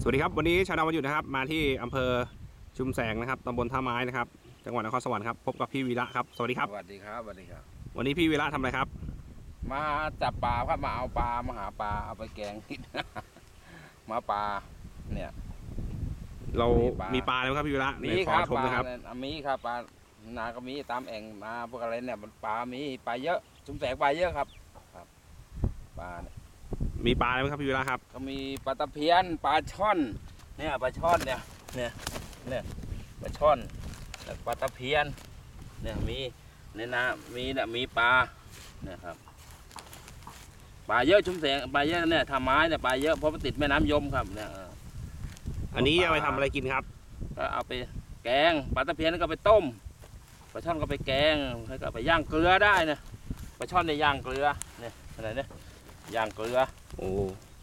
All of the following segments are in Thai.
สวัสดีครับวันนี้ชาวนาวันหยุดนะครับ มาที่อำเภอชุมแสงนะครับตำบลท่าไม้นะครับจังหวัดนครสวรรค์ครับพบกับพี่วีระครับสวัสดีครับสวัสดีครับสวัสดีครับ วันนี้พี่วีระทำอะไรครับ มาจับปลาครับมาเอาปลามาหาปลาเอาไปแกงกิน มาปลาเนี่ย เรามีมีปปลาลาอะไรบ้างครับพี่วีระมีไหนคขอรับชมปลานะครับเนี่ยมีครับปลานาก็มีตามแอ่งมาพวกอะไรเนี่ยมันปลามีปลาเยอะชุมแสงปลาเยอะครับ ครับปลาเนี่ย มีปลาอะไรบ้างครับพี่วีระครับ ก็มีปลาตะเพียนปลาช่อนเนี่ยปลาช่อนเนี่ยเนี่ยเนี่ยปลาช่อนแล้วปลาตะเพียนเนี่ยมีในนามีเนี่ยมีปลาเนี่ยครับปลาเยอะชุมแสงปลาเยอะเนี่ยทำไม้เนี่ยปลาเยอะเพราะมันติดแม่น้ำยมครับเนี่ยเอออันนี้ปลาเอาไปทำอะไรกินครับ ก็เอาไปแกงปลาตะเพียนก็ไปต้มปลาช่อนก็ไปแกงให้ก็ไปย่างเกลือได้นะปลาช่อนเนี่ยย่างเกลือเนี่ยอะไรเนี่ย ย่างเกลือโอ้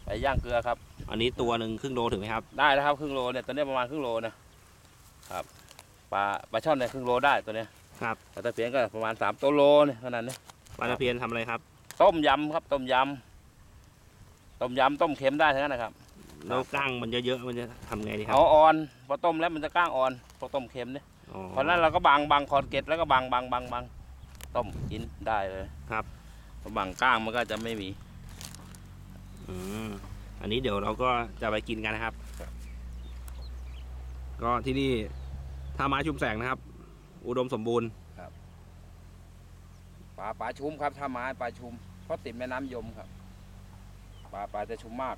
ไปย่างเกลือครับ อันนี้ตัวหนึ่งครึ่งโลถึงไหมครับ ได้แล้วครับครึ่งโลเนี่ยตัวเนี้ยประมาณครึ่งโลนะครับปลาปลาช่อนเนี่ยครึ่งโลได้ตัวเนี้ยครับปลาตะเพียนก็ประมาณสามตัวโลเนี่ยขนาดนี้ปลาตะเพียนทำอะไรครับ ต้มยำครับต้มยำต้มยำต้มเค็มได้ทั้งนั้นนะครับแล้วก้างมันเยอะๆมันจะทำไงดีครับเอาอ่อนพอต้มแล้วมันจะก้างอ่อนพอต้มเค็มเนี่ยอ๋อเพราะฉะนั้นเราก็บังบังคอนเกตแล้วก็บังบังบังบังต้มกินได้เลยครับพอบังก้างมันก็จะไม่มี อืมอันนี้เดี๋ยวเราก็จะไปกินกันนะครับ ก็ที่นี่ท่าไม้ชุมแสงนะครับ อุดมสมบูรณ์ปลาปลาชุมครับท่าไม้ปลาชุมเพราะติดแม่น้ำยมครับปลาปลาจะชุมมาก